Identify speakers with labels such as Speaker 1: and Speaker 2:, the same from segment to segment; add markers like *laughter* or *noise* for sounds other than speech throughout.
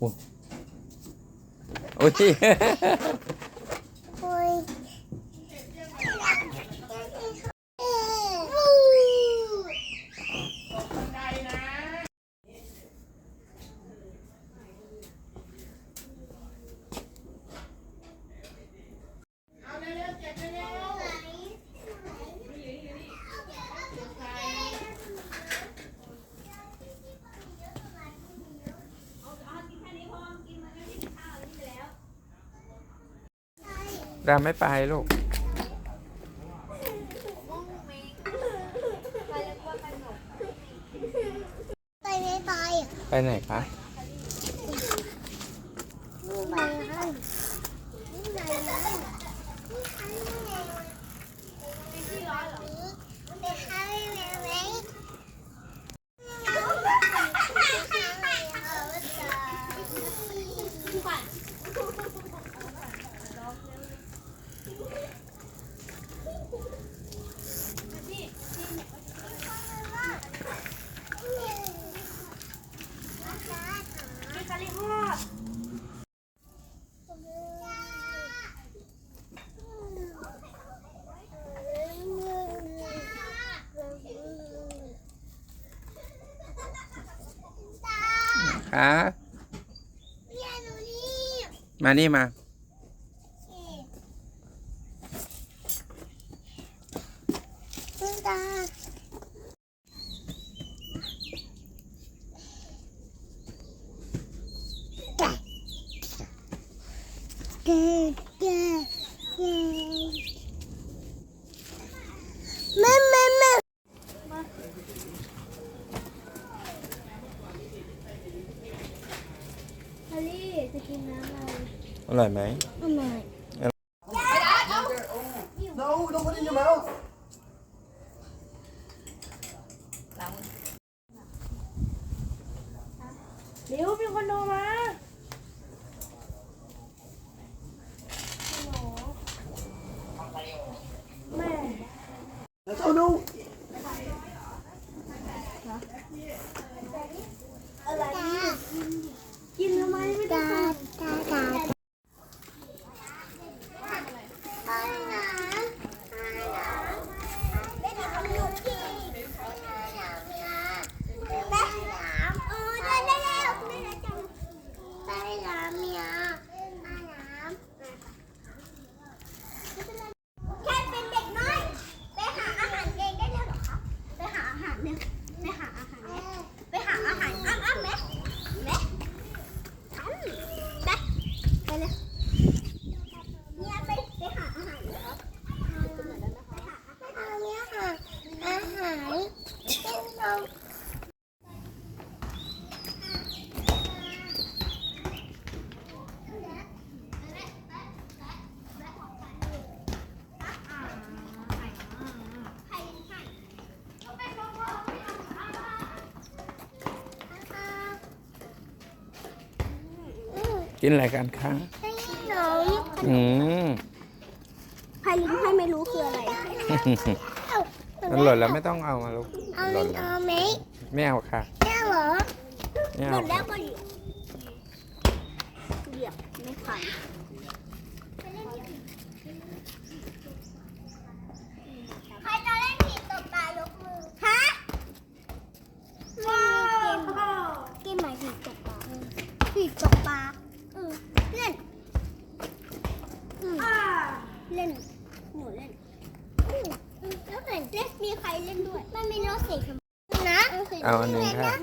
Speaker 1: 뭐. 옳지 *laughs*
Speaker 2: เราไม่ไปลูก
Speaker 1: ไปไม่ไป
Speaker 2: ไปไหนคะ
Speaker 1: ไปให้ไปให้ไปให้แม่ไหม
Speaker 2: คะ
Speaker 1: เนี่ยหนูนี่
Speaker 2: มานี่มา
Speaker 1: คุณตาเก๋เก๋เก๋แม่แม่แม่ ฮารี่จะกินน้ำ อะไร
Speaker 2: อร่อยไหม
Speaker 1: อร่อย
Speaker 3: No, don't put it in your mouth.
Speaker 4: เร็วมีคนโทรมาแม่
Speaker 3: That's, oh no.
Speaker 4: กินทำไมไม่ได้
Speaker 1: ตาตาตาไปนะไปนะไปน้ำลูกพี่ไปน้ำน้ำนะไปน้ำเออได้ได้แล้วไม่ได้จังไปน้ำเมียไปน้ำแค่เป็นเด็กน้อยไปหาอาหารเองได้แล้วเหรอคะไปหาอาหารเนี่ยไปหาอาหารเนี่ยไปหาอาหารอ้ำอ้ำไหมไหม ไปไปเลยเนี่ยไปไปหาอาหารเหรอไปหาอาหารเนี่ยค่ะอาหารเป็นเรา
Speaker 2: กินอะไรกันคะ
Speaker 1: ให้ขนม
Speaker 2: อืม
Speaker 1: ใครรู้ใครไม่รู้คืออะไร
Speaker 2: มันหล่นแล้วไม่ต้องเอามาลูก
Speaker 1: เอา
Speaker 2: ห
Speaker 1: เล่
Speaker 2: ล่น
Speaker 1: น
Speaker 2: แล้ว
Speaker 1: เอาไหม
Speaker 2: ไม่เอาค่ะ
Speaker 1: แม่เหรอ
Speaker 2: ไม่
Speaker 1: หม
Speaker 2: เอา
Speaker 1: ดแล้
Speaker 2: ค่ะ
Speaker 1: วก็เหยียบเหยียบไม่ทันใครจะเล่นผีตบตายกมือ ฮะว้าวเกมหมายผีตกปลาผีตกปลาเออเล่นอืม เล่น หนูเล่นอืมแล้วเห็นเล่นมีใครเล่นด้วย มันมีน้องเสกนะ
Speaker 2: เอาอันหนึงค่ะ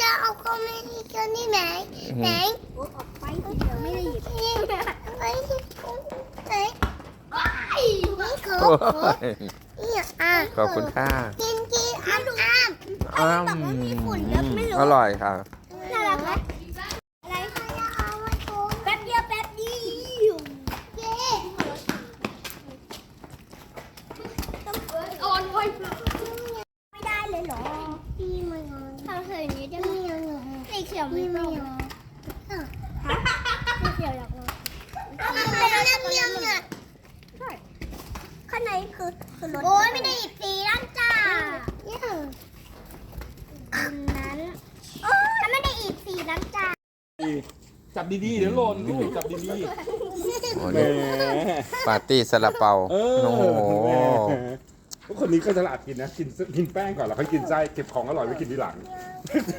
Speaker 1: จะเอาคอมเมดี้กันนี่ไหม
Speaker 2: อืม
Speaker 1: ไหนออกไปเดี๋ยวไม่ได้หยิบนี่ไปที่ไหนไม่ขอ
Speaker 2: โอ้
Speaker 1: ขอยนี่อะ
Speaker 2: ขอบคุณค่ะ
Speaker 1: กินกินอ้ามอ้าม
Speaker 2: อ้มอร่อยค่ะ
Speaker 1: น่ารักไหมอะไรใครจะเอามาโชว์แป๊บเดียวแป๊บเดียวเย้อ่อนไวไม่ได้เลยเหรอพี่มันถ้าเธออย่างนี้จะไม่ยัง สีเขียวไม่ต้องสีเขียวอยากลองเป็นเรื่องเรื่องอะใช่ข้างในคือคือรถโอ้ยไม่ได้อีกสีแล้วจ้าเนี่ยอันนั้นถ้าไม่ได้อีกสีแล้วจ้า
Speaker 5: จับดีๆ เดี๋ยวหล่นพี่จับดี
Speaker 2: โอ้
Speaker 5: ๆแหม
Speaker 2: นี่ปาร์ตี้ซาลาเปา
Speaker 5: เออ
Speaker 2: โอ้โห
Speaker 5: แหม พวกคนนี้ก็ฉลาดกินนะ กินกินแป้งก่อนแล้วค่อยกินไส้เก็บของอร่อยไว้กินทีหลัง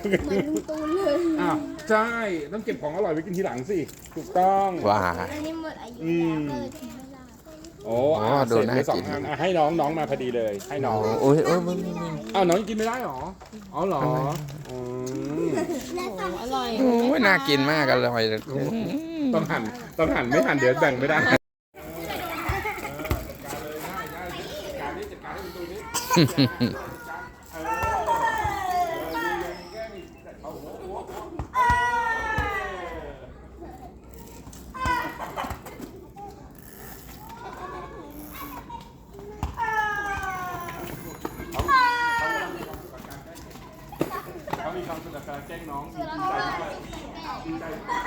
Speaker 1: เหมือนลุงตูนเลย
Speaker 5: อ้าวใช่ต้องเก็บของอร่อยไว้กินทีหลังสิถูกต้อง
Speaker 2: ว้า
Speaker 1: อันนี้หมดอายุ
Speaker 5: อืม
Speaker 1: แล้วเลยทิ้งเวลา
Speaker 5: โอ้
Speaker 2: อ๋อ
Speaker 5: อะ
Speaker 2: ดู
Speaker 5: เสร็จ
Speaker 2: น่า
Speaker 5: ไปสอง
Speaker 2: กิน
Speaker 5: อันอะให้น้องน้องมาพอดีเลย ให้น้อง
Speaker 2: โอ้ยโอ้ยมึงมึงมึง
Speaker 5: อ้าวน้องกินไม่ได้หรออ๋อเหรออืม
Speaker 4: อร่อย
Speaker 2: โอ้ยน่ากินมากอร่อย
Speaker 5: ต้องหั่นต้องหั่นไม่หั่นเดี๋ยวแบ่งไม่ได้ เขามีความสุขกับการแกล้งน้องดีใจมากดีใจมากแก